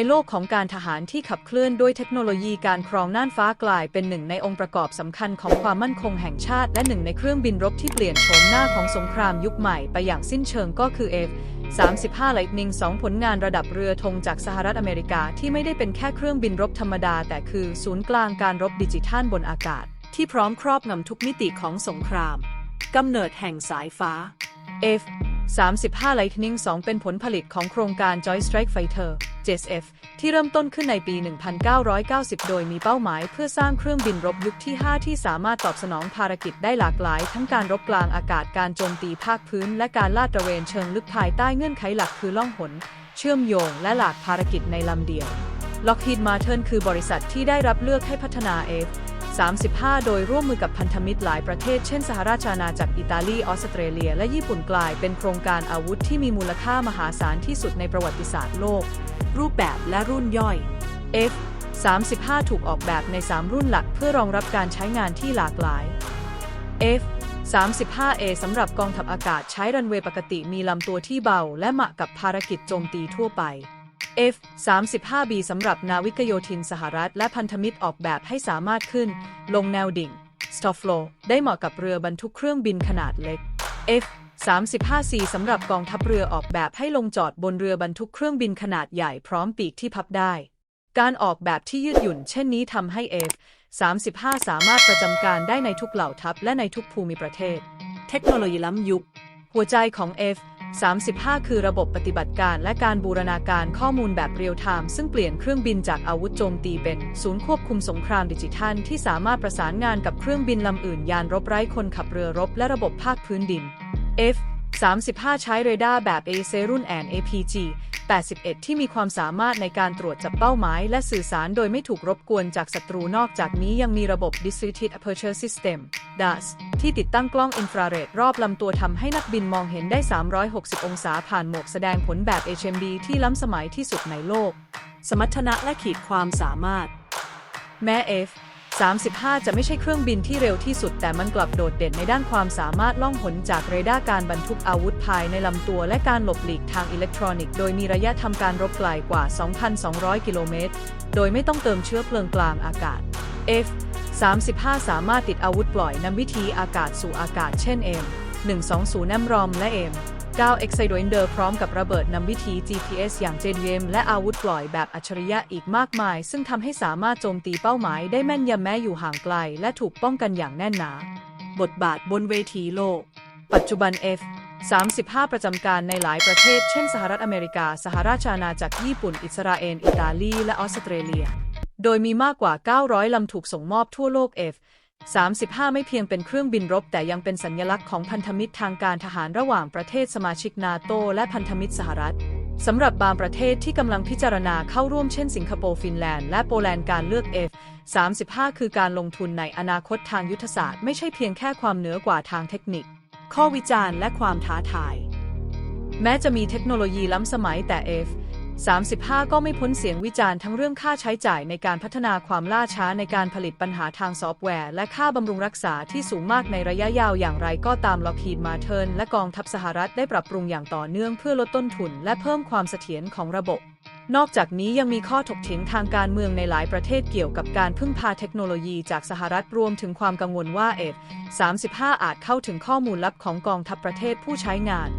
ในโลกของการทหารที่ขับเคลื่อนด้วยเทคโนโลยีการครองน่านฟ้ากลายเป็นหนึ่งในองค์ประกอบสำคัญของความมั่นคงแห่งชาติ และหนึ่งในเครื่องบินรบที่เปลี่ยนโฉมหน้าของสงครามยุคใหม่ไปอย่างสิ้นเชิงก็คือ F 35 Lightning 2 ผลงานระดับเรือธงจากสหรัฐอเมริกาที่ไม่ได้เป็นแค่เครื่องบินรบธรรมดา แต่คือศูนย์กลางการรบดิจิทัลบนอากาศ ที่พร้อมครอบงำทุกมิติของสงครามกำเนิดแห่งสายฟ้า F 35 Lightning 2 เป็นผลผลิตของโครงการ Joint Strike Fighter JSF ที่เริ่มต้นขึ้นในปี 1990 โดยมีเป้าหมายเพื่อสร้างเครื่องบินรบยุคที่ 5 ที่สามารถตอบสนองภารกิจได้หลากหลาย ทั้งการรบกลางอากาศการโจมตีภาคพื้น และการลาดตระเวนเชิงลึกภายใต้เงื่อนไขหลักคือล่องหน เชื่อมโยง และหลากภารกิจในลำเดียว Lockheed Martin คือบริษัทที่ได้รับเลือกให้พัฒนา F 35 โดยร่วมมือกับพันธมิตรหลายประเทศ เช่น สหราชอาณาจักรอิตาลี ออสเตรเลีย และญี่ปุ่นกลายเป็นโครงการอาวุธที่มีมูลค่ามหาศาลที่สุดในประวัติศาสตร์โลก รูปแบบและรุ่นย่อย F 35 ถูกออกแบบใน 3 รุ่นหลักเพื่อรองรับการใช้งานที่หลากหลาย F 35A สำหรับกองทัพอากาศใช้รันเวย์ปกติมีลำตัวที่เบา และเหมาะกับภารกิจโจมตีทั่วไป F 35B สำหรับนาวิกโยธินสหรัฐและพันธมิตรออกแบบให้สามารถขึ้น ลงแนวดิ่ง s t o f l o ได้เหมาะกับเรือบรรทุกเครื่องบินขนาดเล็ก F 35C สำหรับกองทัพเรือออกแบบให้ลงจอดบนเรือบรรทุกเครื่องบินขนาดใหญ่พร้อมปีกที่พับได้ การออกแบบที่ยืดหยุ่นเช่นนี้ทำให้ F 35 สามารถประจำการได้ในทุกเหล่าทัพและในทุกภูมิประเทศ เทคโนโลยีล้ำยุค หัวใจของ F 35 คือระบบปฏิบัติการและการบูรณาการข้อมูลแบบเรียลไทม์ซึ่งเปลี่ยนเครื่องบินจากอาวุธโจมตีเป็น ศูนย์ควบคุมสงครามดิจิทัล ที่สามารถประสานงานกับเครื่องบินลำอื่นยานรบไร้คนขับเรือรบและระบบภาคพื้นดิน F 35 ใช้เรดาร์แบบ a c รุ่นแอน APG 81 ที่มีความสามารถในการตรวจจับเป้าหมาย และสื่อสารโดยไม่ถูกรบกวนจากศัตรูนอกจากนี้ยังมีระบบ Distributed Aperture System DAS ที่ติดตั้งกล้องอินฟราเรดรอบลำตัวทำให้นักบินมองเห็นได้ 360 องศาผ่านหมวกแสดงผลแบบ HMD ที่ล้ำสมัยที่สุดในโลก สมรรถนะและขีดความสามารถ แม้ F 35 จะไม่ใช่เครื่องบินที่เร็วที่สุด แต่มันกลับโดดเด่นในด้านความสามารถล่องหนจากเรดาร์การบรรทุกอาวุธภายในลำตัวและการหลบหลีกทางอิเล็กทรอนิกส์โดยมีระยะทำการรบไกลกว่า 2,200 กิโลเมตร โดยไม่ต้องเติมเชื้อเพลิงกลางอากาศ F 35 สามารถติดอาวุธปล่อยนำวิธีอากาศสู่อากาศเช่น M 120น้ำรอมและ M 9 e x c i d o i n d e r พร้อมกับระเบิดนำวิธี GPS อย่าง JDM และอาวุธปล่อยแบบอัจฉริยะอีกมากมาย ซึ่งทำให้สามารถโจมตีเป้าหมายได้แม่นยำแม้อยู่ห่างไกล และถูกป้องกันอย่างแน่นหนา บทบาทบนเวทีโลก ปัจจุบัน F 35 ประจำการในหลายประเทศ เช่น สหรัฐอเมริกา สหราชอาณาจักรญี่ปุ่น อิสราเอล อิตาลี และออสเตรเลีย โดยมีมากกว่า 900 ลำถูกส่งมอบทั่วโลก F 35 ไม่เพียงเป็นเครื่องบินรบ แต่ยังเป็นสัญลักษณ์ของพันธมิตรทางการทหารระหว่างประเทศสมาชิกนาโตและพันธมิตรสหรัฐสำหรับบางประเทศที่กำลังพิจารณาเข้าร่วมเช่นสิงคโปร์ ฟินแลนด์ และโปแลนด์การเลือก F 35 คือการลงทุนในอนาคตทางยุทธศาสตร์ ไม่ใช่เพียงแค่ความเหนือกว่าทางเทคนิค ข้อวิจารณ์และความท้าทาย แม้จะมีเทคโนโลยีล้ำสมัยแต่ F 35 ก็ไม่พ้นเสียงวิจารณ์ทั้งเรื่องค่าใช้จ่ายในการพัฒนาความล่าช้าในการผลิตปัญหาทางซอฟต์แวร์ และค่าบำรุงรักษาที่สูงมากในระยะยาวอย่างไรก็ตามล็อกฮีดมาเทิร์นและกองทัพสหรัฐได้ปรับปรุงอย่างต่อเนื่องเพื่อลดต้นทุน และเพิ่มความเสถียรของระบบ นอกจากนี้ยังมีข้อถกเถียงทางการเมืองในหลายประเทศเกี่ยวกับการพึ่งพาเทคโนโลยีจากสหรัฐรวมถึงความกังวลว่าเอฟ35 อาจเข้าถึงข้อมูลลับของกองทัพประเทศผู้ใช้งาน